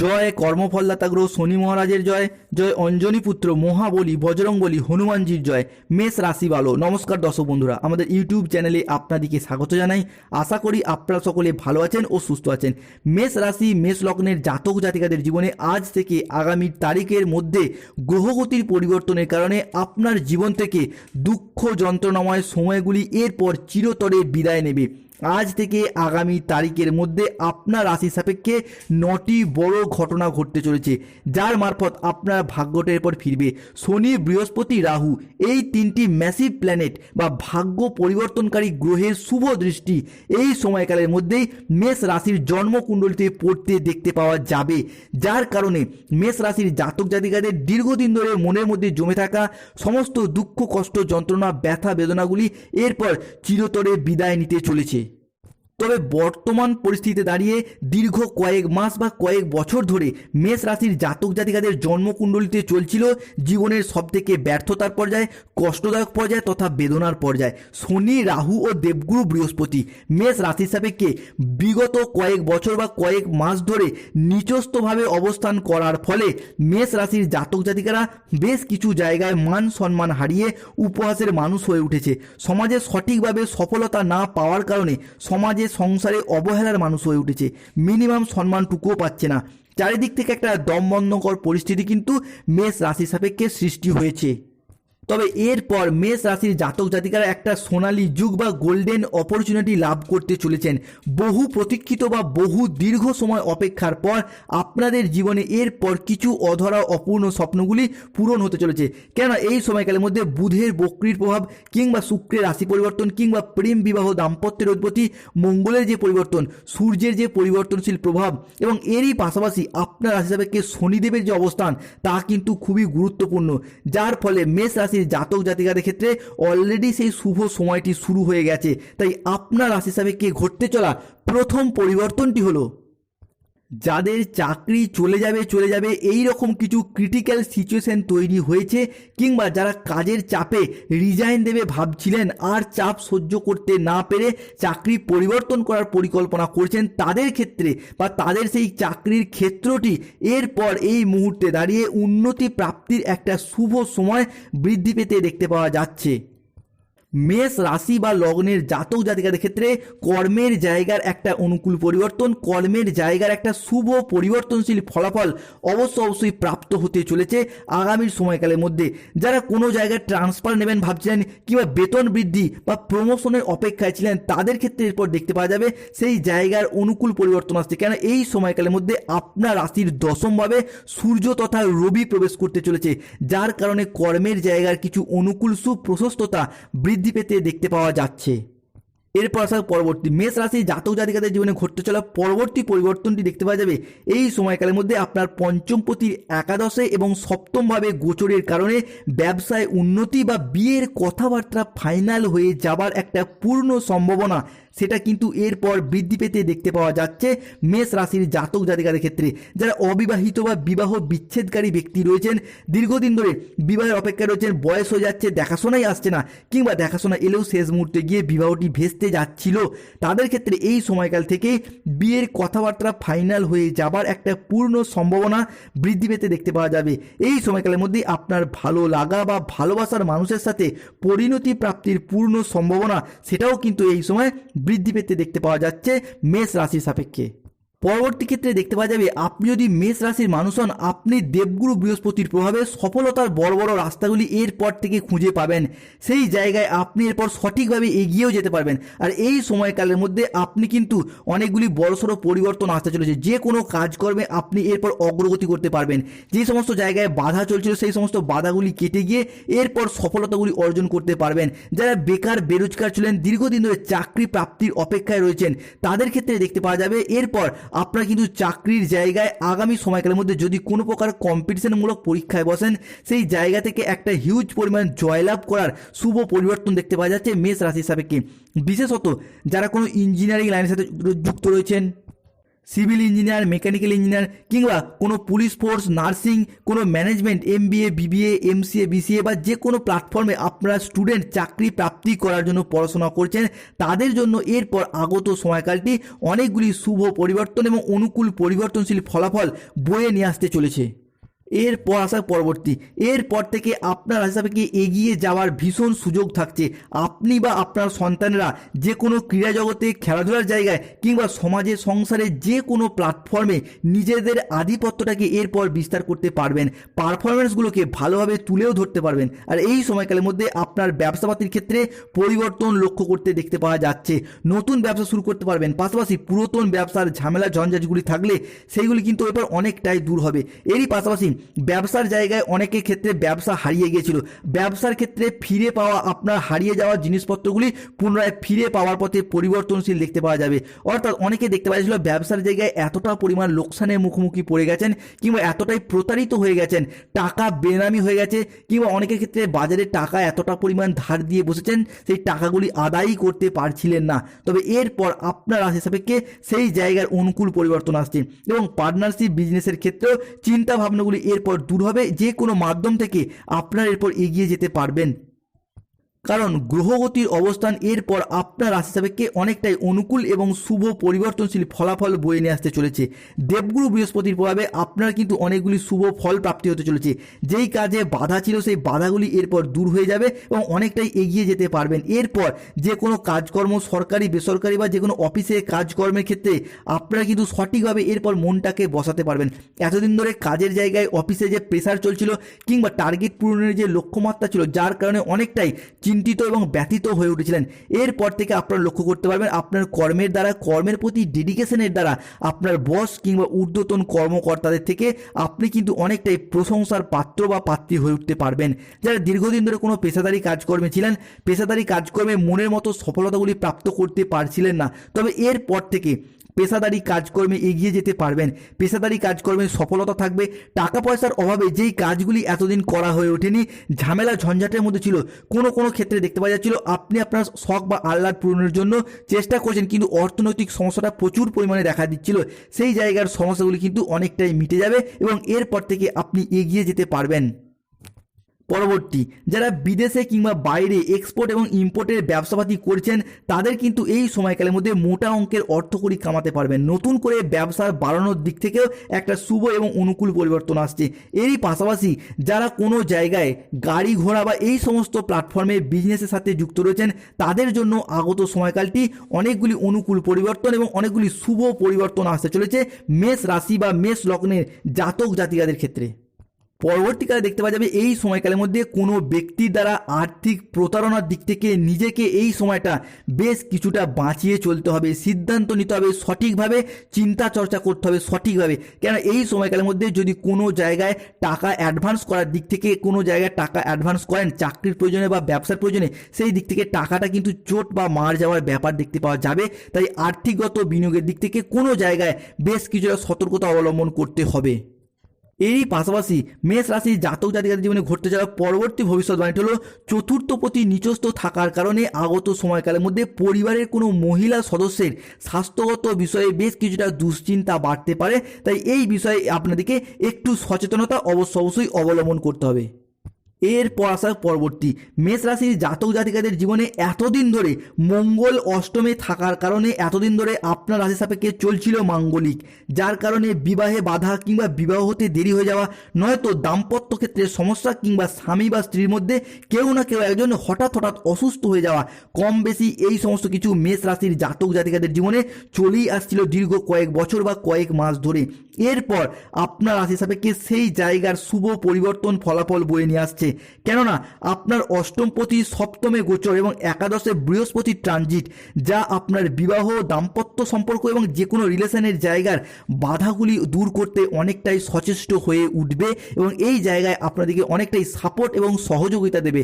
জয় কর্মফলদাতা গ্রহ, শনি মহারাজের জয় জয় অঞ্জনী পুত্র, মহাবলী বজরঙ্গলী হনুমানজির জয়, মেষ রাশি ভালো নমস্কার দর্শক বন্ধুরা, আমাদের ইউটিউব চ্যানেলে আপনাদেরকে স্বাগত জানাই। আশা করি আপনারা সকলে ভালো আছেন ও সুস্থ আছেন। মেষ রাশি, মেষ লগ্নের জাতক জাতিকাদের জীবনে আজ থেকে আগামী তারিখের মধ্যে গ্রহগতির পরিবর্তনের কারণে আপনার জীবন থেকে দুঃখ যন্ত্রণাময় সময়গুলি এরপর চিরতরে বিদায় নেবে। আজ থেকে আগামী তারিখের মধ্যে আপনার রাশি সাপেক্ষে নটি বড় ঘটনা ঘটতে চলেছে, যার মারফত আপনার ভাগ্যটা এরপর ফিরবে। শনি, বৃহস্পতি, রাহু, এই তিনটি ম্যাসিভ প্ল্যানেট বা ভাগ্য পরিবর্তনকারী গ্রহের শুভ দৃষ্টি এই সময়কালের মধ্যেই মেষ রাশির জন্মকুণ্ডলিতে পড়তে দেখতে পাওয়া যাবে, যার কারণে মেষ রাশির জাতক জাতিকাদের দীর্ঘদিন ধরে মনের মধ্যে জমে থাকা সমস্ত দুঃখ, কষ্ট, যন্ত্রণা, ব্যথা, বেদনাগুলি এরপর চিরতরে বিদায় নিতে চলেছে। তবে বর্তমান পরিস্থিতিতে দাঁড়িয়ে দীর্ঘ কয়েক মাস বা কয়েক বছর ধরে মেষ রাশির জাতক জাতিকাদের জন্মকুণ্ডলিতে চলছিল জীবনের সবথেকে ব্যর্থতার পর্যায়ে, কষ্টদায়ক পর্যায়ে তথা বেদনার পর্যায়ে। শনি, রাহু ও দেবগুরু বৃহস্পতি মেষ রাশির সাপেক্ষে বিগত কয়েক বছর বা কয়েক মাস ধরে নিচস্থভাবে অবস্থান করার ফলে মেষ রাশির জাতক জাতিকারা বেশ কিছু জায়গায় মান সম্মান হারিয়ে উপহাসের মানুষ হয়ে উঠেছে। সমাজে সঠিকভাবে সফলতা না পাওয়ার কারণে সমাজে সংসারে অবহেলার মানুষ হয়ে উঠেছে। মিনিমাম সম্মানটুকুও পাচ্ছে না। চারিদিক থেকে একটা দমবন্ধকর পরিস্থিতি কিন্তু মেষ রাশি সাপেক্ষে সৃষ্টি হয়েছে। তবে এরপর মেষ রাশির জাতক জাতিকারা একটা সোনালী যুগ বা গোল্ডেন অপরচুনিটি লাভ করতে চলেছেন। বহু প্রতীক্ষিত বা বহু দীর্ঘ সময় অপেক্ষার পর আপনাদের জীবনে এরপর কিছু অধরা অপূর্ণ স্বপ্নগুলি পূরণ হতে চলেছে। কেন এই সময়কালের মধ্যে বুধের বক্রির প্রভাব কিংবা শুক্রের রাশি পরিবর্তন কিংবা প্রেম বিবাহ দাম্পত্যের অধিপতি মঙ্গলের যে পরিবর্তন, সূর্যের যে পরিবর্তনশীল প্রভাব এবং এরই পাশাপাশি আপনার রাশি হিসাবে শনিদেবের যে অবস্থান তা কিন্তু খুবই গুরুত্বপূর্ণ। যার ফলে মেষ রাশির জাতক জাতিকাদের ক্ষেত্রে অলরেডি সেই শুভ সময়টি শুরু হয়ে গেছে। তাই আপনার রাশি হিসাবে কে ঘটতে চলা প্রথম পরিবর্তনটি হলো যাদের চাকরি চলে যাবে চলে যাবে এই রকম কিছু ক্রিটিক্যাল সিচুয়েশন তৈরি হয়েছে কিংবা যারা কাজের চাপে রিজাইন দেবে ভাবছিলেন আর চাপ সহ্য করতে না পেরে চাকরি পরিবর্তন করার পরিকল্পনা করছেন তাদের ক্ষেত্রে বা তাদের সেই চাকরির ক্ষেত্রটি, এরপর এই মুহূর্তে দাঁড়িয়ে উন্নতি প্রাপ্তির একটা শুভ সময় বৃদ্ধি পেতে দেখতে পাওয়া যাচ্ছে। মেষ রাশি বা লগ্নের জাতক জাতিকাদের ক্ষেত্রে কর্মের জায়গার একটা অনুকূল পরিবর্তন, কর্মের জায়গার একটা শুভ পরিবর্তনশীল ফলাফল অবশ্য অবশ্যই প্রাপ্ত হতে চলেছে আগামীর সময়কালের মধ্যে। যারা কোনো জায়গায় ট্রান্সফার নেবেন ভাবছিলেন কিংবা বেতন বৃদ্ধি বা প্রমোশনের অপেক্ষায় ছিলেন, তাদের ক্ষেত্রে এরপর দেখতে পাওয়া যাবে সেই জায়গার অনুকূল পরিবর্তন আসছে। কেন এই সময়কালের মধ্যে আপনার রাশির দশমভাবে সূর্য তথা রবি প্রবেশ করতে চলেছে। যার কারণে কর্মের জায়গার কিছু অনুকূল সুপ্রশস্ততা বৃদ্ধি পেতে দেখতে পাওয়া যাচ্ছে। এরপর আসার পরবর্তী মেষ রাশি জাতক জাতিকাদের জীবনে ঘটতে চলা পরবর্তী পরিবর্তনটি দেখতে পাওয়া যাবে। এই সময়কালের মধ্যে আপনার পঞ্চম পতির একাদশে এবং সপ্তমভাবে গোচরের কারণে ব্যবসায় উন্নতি বা বিয়ের কথাবার্তা ফাইনাল হয়ে যাবার একটা পূর্ণ সম্ভাবনা সেটা কিন্তু এরপর বৃদ্ধি পেতে দেখতে পাওয়া যাচ্ছে মেষ রাশির জাতক জাতিকাদের ক্ষেত্রে। যারা অবিবাহিত বা বিবাহ বিচ্ছেদকারী ব্যক্তি রয়েছেন, দীর্ঘদিন ধরে বিবাহের অপেক্ষায় রয়েছেন, বয়স হয়ে যাচ্ছে, দেখাশোনাই আসছে না, কিংবা দেখাশোনা এলেও শেষ মুহূর্তে গিয়ে বিবাহটি ভেস্তে যাচ্ছিল। তাদের ক্ষেত্রে এই সময়কাল থেকে বিয়ের কথাবার্তা ফাইনাল হয়ে যাবার একটা পূর্ণ সম্ভাবনা বৃদ্ধি পেতে দেখতে পাওয়া যাবে। এই সময়কালের মধ্যে আপনার ভালো লাগা বা ভালোবাসার মানুষের সাথে পরিণতি প্রাপ্তির পূর্ণ সম্ভাবনা, সেটাও কিন্তু এই সময় বৃদ্ধি পেতে দেখতে পাওয়া যাচ্ছে মেষ রাশির সাপেক্ষে। পরবর্তী ক্ষেত্রে দেখতে পাওয়া যাবে, আপনি যদি মেষ রাশির মানুষ হন, আপনি দেবগুরু বৃহস্পতির প্রভাবে সফলতার বড় বড় রাস্তাগুলি এরপর থেকে খুঁজে পাবেন। সেই জায়গায় আপনি এরপর সঠিকভাবে এগিয়েও যেতে পারবেন। আর এই সময়কালের মধ্যে আপনি কিন্তু অনেকগুলি বড়সড় পরিবর্তন আসতে চলেছে। যে কোনো কাজকর্মে আপনি এরপর অগ্রগতি করতে পারবেন। যে সমস্ত জায়গায় বাধা চলছিল, সেই সমস্ত বাধাগুলি কেটে গিয়ে এরপর সফলতাগুলি অর্জন করতে পারবেন। যারা বেকার, বেরোজগার ছিলেন, দীর্ঘদিন ধরে চাকরি প্রাপ্তির অপেক্ষায় রয়েছেন, তাদের ক্ষেত্রে দেখতে পাওয়া যাবে, এরপর আপনারা কিন্তু চাকরির জায়গায় আগামী সময়কালের মধ্যে যদি কোনো প্রকার কম্পিটিশনমূলক পরীক্ষায় বসেন, সেই জায়গা থেকে একটা হিউজ পরিমাণ জয়লাভ করার শুভ পরিবর্তন দেখতে পাওয়া যাচ্ছে মেষ রাশি সাপেক্ষে বিশেষত যারা কোনো ইঞ্জিনিয়ারিং লাইনের সাথে যুক্ত রয়েছেন সিভিল ইঞ্জিনিয়ার, মেকানিক্যাল ইঞ্জিনিয়ার কিংবা কোনো পুলিশ ফোর্স, নার্সিং, কোনো management M MBA, BBA, MCA, BCA বা যে কোনো প্ল্যাটফর্মে আপনারা স্টুডেন্ট চাকরি প্রাপ্তি করার জন্য পড়াশোনা করছেন, তাদের জন্য এরপর আগত সময়কালটি অনেকগুলি শুভ পরিবর্তন এবং অনুকূল পরিবর্তনশীল ফলাফল বয়ে নিয়ে আসতে চলেছে। এরপর আসা পরবর্তী। এরপর থেকে আপনার হিসাবে কি এগিয়ে যাওয়ার ভীষণ সুযোগ থাকছে। আপনি বা আপনার সন্তানরা যে কোনো ক্রীড়া জগতে খেলাধুলার জায়গায় কিংবা সমাজে, সংসারে যে কোনো প্ল্যাটফর্মে নিজেদের আধিপত্যটাকে এরপর বিস্তার করতে পারবেন। পারফরমেন্সগুলোকে ভালোভাবে তুলেও ধরতে পারবেন। আর এই সময়কালের মধ্যে আপনার ব্যবসাপাতির ক্ষেত্রে পরিবর্তন লক্ষ্য করতে দেখতে পাওয়া যাচ্ছে। নতুন ব্যবসা শুরু করতে পারবেন। পাশাপাশি পুরাতন ব্যবসার ঝামেলা, ঝঞ্ঝাটগুলি থাকলে সেইগুলি কিন্তু এবার অনেকটাই দূর হবে। এরই পাশাপাশি ব্যবসার জায়গায় অনেকের ক্ষেত্রে ব্যবসা হারিয়ে গিয়েছিল। ব্যবসার ক্ষেত্রে ফিরে পাওয়া, আপনার হারিয়ে যাওয়া জিনিসপত্রগুলি পুনরায় ফিরে পাওয়ার পথে পরিবর্তনশীল দেখতে পাওয়া যাবে। অর্থাৎ অনেকে দেখতে পাওয়া যাচ্ছিল ব্যবসার জায়গায় এতটা পরিমাণ লোকসানের মুখোমুখি পড়ে গেছেন কিংবা এতটাই প্রতারিত হয়ে গেছেন, টাকা বেনামি হয়ে গেছে কিংবা অনেকের ক্ষেত্রে বাজারে টাকা এতটা পরিমাণ ধার দিয়ে বসেছেন, সেই টাকাগুলি আদায়ই করতে পারছিলেন না। তবে এরপর আপনার রাশি সাপেক্ষে সেই জায়গার অনুকূল পরিবর্তন আসছে এবং পার্টনারশিপ বিজনেসের ক্ষেত্রেও চিন্তা ভাবনাগুলি এরপর দূর হবে যে কোনো মাধ্যম থেকে আপনার এরপর এগিয়ে যেতে পারবেন। কারণ গ্রহগতির অবস্থান এরপর আপনার রাশি সাপেক্ষে অনেকটাই অনুকূল এবং শুভ পরিবর্তনশীল ফলাফল বয়ে নিয়ে আসতে চলেছে। দেবগুরু বৃহস্পতির প্রভাবে আপনার কিন্তু অনেকগুলি শুভ ফল প্রাপ্তি হতে চলেছে। যেই কাজে বাধা ছিল সেই বাধাগুলি এরপর দূর হয়ে যাবে এবং অনেকটাই এগিয়ে যেতে পারবেন। এরপর যে কোনো কাজকর্ম সরকারি, বেসরকারি বা যে কোনো অফিসে কাজকর্মের ক্ষেত্রে আপনারা কিন্তু সঠিকভাবে এরপর মনটাকে বসাতে পারবেন। এতদিন ধরে কাজের জায়গায় অফিসে যে প্রেসার চলছিল কিংবা টার্গেট পূরণের যে লক্ষ্যমাত্রা ছিল, যার কারণে অনেকটাই চিন্তিত এবং ব্যথিত হয়ে উঠেছিলেন। এরপর থেকে আপনারা লক্ষ্য করতে পারবেন, আপনার কর্মের দ্বারা, কর্মের প্রতি ডেডিকেশনের দ্বারা আপনার বস কিংবা ঊর্ধ্বতন কর্মকর্তাদের থেকে আপনি কিন্তু অনেকটাই প্রশংসার পাত্র বা পাত্রী হয়ে উঠতে পারবেন। যারা দীর্ঘদিন ধরে কোনো পেশাদারি কাজকর্মে ছিলেন, পেশাদারি কাজকর্মে মনের মতো সফলতাগুলি প্রাপ্ত করতে পারছিলেন না, তবে এরপর থেকে পেশাদারি কাজকর্মে এগিয়ে যেতে পারবেন। পেশাদারি কাজকর্মে সফলতা থাকবে। টাকা পয়সার অভাবে যেই কাজগুলি এতদিন করা হয়ে ওঠেনি, ঝামেলা ঝঞ্ঝাটের মধ্যে ছিল। কোনো কোনো ক্ষেত্রে দেখতে পাওয়া যাচ্ছিল, আপনি আপনার শখ বা আহ্লাদ পূরণের জন্য চেষ্টা করছেন, কিন্তু অর্থনৈতিক সমস্যাটা প্রচুর পরিমাণে দেখা দিচ্ছিল। সেই জায়গার সমস্যাগুলি কিন্তু অনেকটাই মিটে যাবে এবং এরপর থেকে আপনি এগিয়ে যেতে পারবেন। পরবর্তী, যারা বিদেশে কিংবা বাইরে এক্সপোর্ট এবং ইম্পোর্টের ব্যবসাপাতি করছেন, তাদের কিন্তু এই সময়কালের মধ্যে মোটা অঙ্কের অর্থকরী কামাতে পারবেন। নতুন করে ব্যবসার বাড়ানোর দিক থেকেও একটা শুভ এবং অনুকূল পরিবর্তন আসছে। এরই পাশাপাশি, যারা কোনো জায়গায় গাড়ি ঘোড়া বা এই সমস্ত প্ল্যাটফর্মে বিজনেসের সাথে যুক্ত রয়েছেন, তাদের জন্য আগত সময়কালটি অনেকগুলি অনুকূল পরিবর্তন এবং অনেকগুলি শুভ পরিবর্তন আসতে চলেছে। মেষ রাশি বা মেষ লগ্নের জাতক জাতিকাদের ক্ষেত্রে। পরবর্তীকালে দেখতে পাওয়া যাবে এই সময়কালের মধ্যে কোনো ব্যক্তির দ্বারা আর্থিক প্রতারণার দিক থেকে নিজেকে এই সময়টা বেশ কিছুটা বাঁচিয়ে চলতে হবে, সিদ্ধান্ত নিতে হবে, সঠিকভাবে চিন্তা চর্চা করতে হবে সঠিকভাবে। কেন এই সময়কালের মধ্যে যদি কোনো জায়গায় টাকা অ্যাডভান্স করার দিক থেকে কোনো জায়গায় টাকা অ্যাডভান্স করেন, চাকরির প্রয়োজনে বা ব্যবসার প্রয়োজনে, সেই দিক থেকে টাকাটা কিন্তু চোট বা মার যাওয়ার ব্যাপার দেখতে পাওয়া যাবে। তাই আর্থিকগত বিনিয়োগের দিক থেকে কোনো জায়গায় বেশ কিছুটা সতর্কতা অবলম্বন করতে হবে। এরই পাশাপাশি মেষ রাশি জাতক জাতিকাদের জীবনে ঘটতে যাওয়া পরবর্তী ভবিষ্যৎবাণীটি হলো চতুর্থ প্রতি নিচস্থ থাকার কারণে আগত সময়কালের মধ্যে পরিবারের কোনো মহিলা সদস্যের স্বাস্থ্যগত বিষয়ে বেশ কিছুটা দুশ্চিন্তা বাড়তে পারে। তাই এই বিষয়ে আপনাদেরকে একটু সচেতনতা অবশ্য অবশ্যই অবলম্বন করতে হবে। এরপর আসা পরবর্তী। মেষ রাশির জাতক জাতিকাদের জীবনে এতদিন ধরে মঙ্গল অষ্টমে থাকার কারণে এতদিন ধরে আপনার রাশি সাপেক্ষে চলছিল মাঙ্গলিক। যার কারণে বিবাহে বাধা কিংবা বিবাহ হতে দেরি হয়ে যাওয়া, নয়তো দাম্পত্য ক্ষেত্রে সমস্যা কিংবা স্বামী বা স্ত্রীর মধ্যে কেউ না কেউ একজন হঠাৎ হঠাৎ অসুস্থ হয়ে যাওয়া। কম বেশি এই সমস্ত কিছু মেষ রাশির জাতক জাতিকাদের জীবনে চলেই আসছিল দীর্ঘ কয়েক বছর বা কয়েক মাস ধরে। এরপর আপনার রাশি সাপেক্ষে সেই জায়গার শুভ পরিবর্তন ফলাফল বয়ে নিয়ে আসছে। কেননা আপনার অষ্টমপতি সপ্তমে গোচর এবং একাদশে বৃহস্পতি ট্রানজিট, যা আপনার বিবাহ, দাম্পত্য সম্পর্ক এবং যে কোনো রিলেশনের জায়গার বাধাগুলি দূর করতে অনেকটাই সচেষ্ট হয়ে উঠবে এবং এই জায়গায় আপনাদেরকে অনেকটাই সাপোর্ট এবং সহযোগিতা দেবে।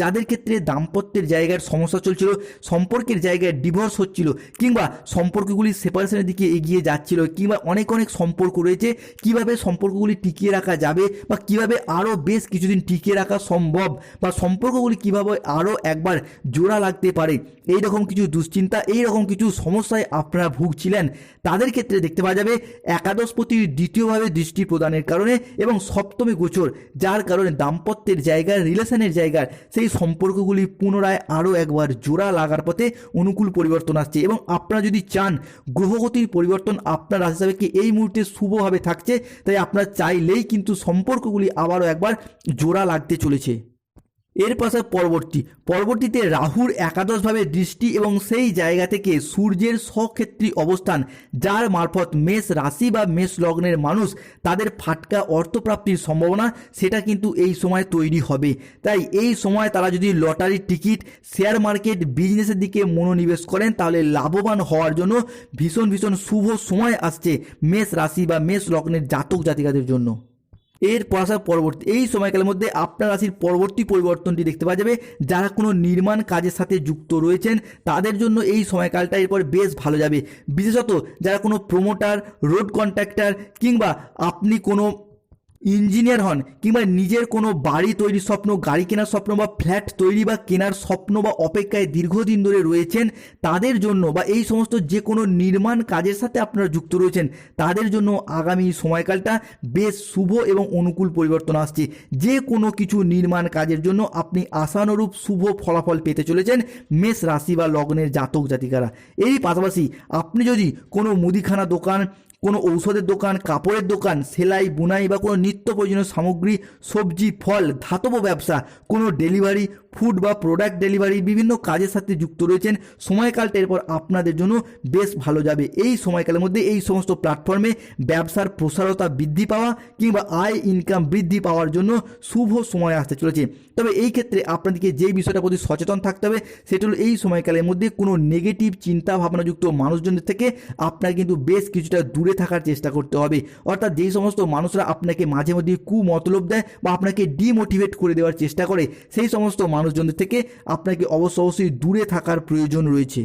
যাদের ক্ষেত্রে দাম্পত্যের জায়গার সমস্যা চলছিল, সম্পর্কের জায়গায় ডিভোর্স হচ্ছিল কিংবা সম্পর্কগুলি সেপারেশনের দিকে এগিয়ে যাচ্ছিল কিংবা অনেক অনেক সম্পর্ক রয়েছে, কীভাবে সম্পর্কগুলি টিকিয়ে রাখা যাবে বা কীভাবে আরও বেশ কিছুদিন টিকিয়ে রাখা সম্ভব বা সম্পর্কগুলি কীভাবে আরও একবার জোড়া লাগতে পারে? এই রকম কিছু দুশ্চিন্তা, এই রকম কিছু সমস্যায় আপনারা ভুগছিলেন, তাদের ক্ষেত্রে দেখতে পাওয়া যাবে একাদশপতির দ্বিতীয়ভাবে দৃষ্টি প্রদানের কারণে এবং সপ্তমী গোচর, যার কারণে দাম্পত্যের জায়গায় রিলেশনের জায়গার সেই সম্পর্কগুলি পুনরায় আরও একবার জোড়া লাগার পথে অনুকূল পরিবর্তন আসছে। এবং আপনারা যদি চান গ্রহগতির পরিবর্তন, আপনার রাশি সাপেক্ষে এই মুহূর্তে শুভভাবে থাকছে, তাই আপনারা চাইলেই কিন্তু সম্পর্কগুলি আবারও একবার জোড়া লাগতে চলেছে। এর পাশে পরবর্তী, পরবর্তীতে রাহুর একাদশভাবে দৃষ্টি এবং সেই জায়গা থেকে সূর্যের স্বক্ষেত্রী অবস্থান, যার মারফত মেষ রাশি বা মেষ লগ্নের মানুষ তাদের ফাটকা অর্থপ্রাপ্তির সম্ভাবনা, সেটা কিন্তু এই সময় তৈরি হবে। তাই এই সময় তারা যদি লটারির টিকিট, শেয়ার মার্কেট, বিজনেসের দিকে মনোনিবেশ করেন, তাহলে লাভবান হওয়ার জন্য ভীষণ ভীষণ শুভ সময় আসছে মেষ রাশি বা মেষ লগ্নের জাতক জাতিকাদের জন্য। এর পড়াশার পরবর্তী, এই সময়কালের মধ্যে আপনার রাশির পরবর্তী পরিবর্তনটি দেখতে পাওয়া যাবে। যারা কোনো নির্মাণ কাজের সাথে যুক্ত রয়েছেন, তাদের জন্য এই সময়কালটা এরপর বেশ ভালো যাবে। বিশেষত যারা কোনো প্রমোটার রোড কন্ট্রাক্টর কিংবা আপনি কোনো ইঞ্জিনিয়ার হন কিংবা নিজের কোনো বাড়ি তৈরির স্বপ্ন, গাড়ি কেনার স্বপ্ন বা ফ্ল্যাট তৈরি বা কেনার স্বপ্ন বা অপেক্ষায় দীর্ঘদিন ধরে রয়েছেন, তাদের জন্য বা এই সমস্ত যে কোনো নির্মাণ কাজের সাথে আপনারা যুক্ত রয়েছেন, তাদের জন্য আগামী সময়কালটা বেশ শুভ এবং অনুকূল পরিবর্তন আসছে। যে কোনো কিছু নির্মাণ কাজের জন্য আপনি আশানুরূপ শুভ ফলাফল পেতে চলেছেন মেষ রাশি বা লগ্নের জাতক জাতিকারা। এরই পাশাপাশি আপনি যদি কোনো মুদিখানা দোকান কোনো ঔষধের দোকান, কাপড়ের দোকান, সেলাই, বুনাই বা কোনো নিত্য প্রয়োজনীয় সামগ্রী, সবজি, ফল, ধাতব ব্যবসা, কোনো ডেলিভারি ফুড বা প্রোডাক্ট ডেলিভারি বিভিন্ন কাজের সাথে যুক্ত রয়েছেন। সময়কালটা এরপর আপনাদের জন্য বেশ ভালো যাবে। এই সময়কালের মধ্যে এই সমস্ত প্ল্যাটফর্মে ব্যবসার প্রসারতা বৃদ্ধি পাওয়া কিংবা আয় ইনকাম বৃদ্ধি পাওয়ার জন্য শুভ সময় আসতে চলেছে। তবে এই ক্ষেত্রে আপনাদেরকে যেই বিষয়টার প্রতি সচেতন থাকতে হবে, সেটা হলো এই সময়কালের মধ্যে কোনো নেগেটিভ চিন্তা ভাবনাযুক্ত মানুষজনদের থেকে আপনার কিন্তু বেশ কিছুটা দূরে থাকার চেষ্টা করতে হবে। অর্থাৎ যেই সমস্ত মানুষরা আপনাকে মাঝে মধ্যে কুমতলব দেয় বা আপনাকে ডিমোটিভেট করে দেওয়ার চেষ্টা করে, সেই সমস্ত মানুষজনদের থেকে আপনাকে অবশ্য অবশ্যই দূরে থাকার প্রয়োজন রয়েছে।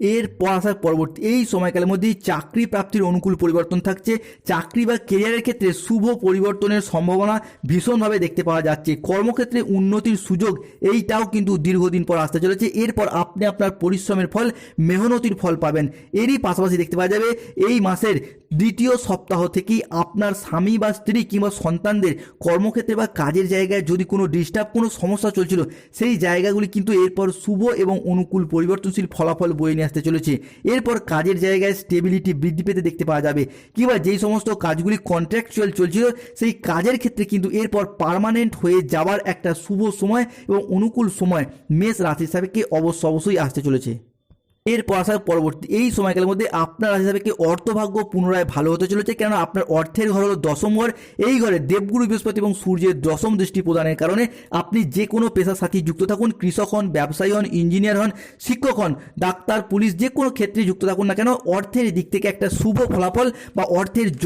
এর আসার পরবর্তী, এই সময়কালের মধ্যেই চাকরি প্রাপ্তির অনুকূল পরিবর্তন থাকছে। চাকরি বা কেরিয়ারের ক্ষেত্রে শুভ পরিবর্তনের সম্ভাবনা ভীষণভাবে দেখতে পাওয়া যাচ্ছে। কর্মক্ষেত্রে উন্নতির সুযোগ এইটাও কিন্তু দীর্ঘদিন পর আসতে চলেছে। এরপর আপনি আপনার পরিশ্রমের ফল, মেহনতির ফল পাবেন। এরই পাশাপাশি দেখতে পাওয়া যাবে, এই মাসের দ্বিতীয় সপ্তাহ থেকেই আপনার স্বামী বা স্ত্রী কিংবা সন্তানদের কর্মক্ষেত্রে বা কাজের জায়গায় যদি কোনো ডিস্টার্ব কোনো সমস্যা চলছিল, সেই জায়গাগুলি কিন্তু এরপর শুভ এবং অনুকূল পরিবর্তনশীল ফলাফল বয়ে নিয়ে আসতে চলেছে। এরপর কাজের জায়গায় স্টেবিলিটি বৃদ্ধি পেতে দেখতে পাওয়া যাবে। কিংবা যেই সমস্ত কাজগুলি কন্ট্রাকচুয়াল চলছিল, সেই কাজের ক্ষেত্রে কিন্তু এরপর পারমানেন্ট হয়ে যাওয়ার একটা শুভ সময় এবং অনুকূল সময় মেষ রাশি সাপেক্ষে অবশ্য অবশ্যই আসতে চলেছে। এরপর আসার পরবর্তী, এই সময়কালের মধ্যে আপনার রাশি হিসাবে অর্থভাগ্য পুনরায় ভালো হতে চলেছে, কেননা আপনার অর্থের ঘর হলো দশম ঘর। এই ঘরে দেবগুরু, বৃহস্পতি এবং সূর্যের দশম দৃষ্টি প্রদানের কারণে আপনি যে কোনো পেশার সাথে যুক্ত থাকুন, কৃষক হন, ব্যবসায়ী হন, ইঞ্জিনিয়ার হন, শিক্ষক হন, ডাক্তার, পুলিশ যে কোনো ক্ষেত্রে যুক্ত থাকুন না কেন, অর্থের দিক থেকে একটা শুভ ফলাফল বা অর্থের যোগ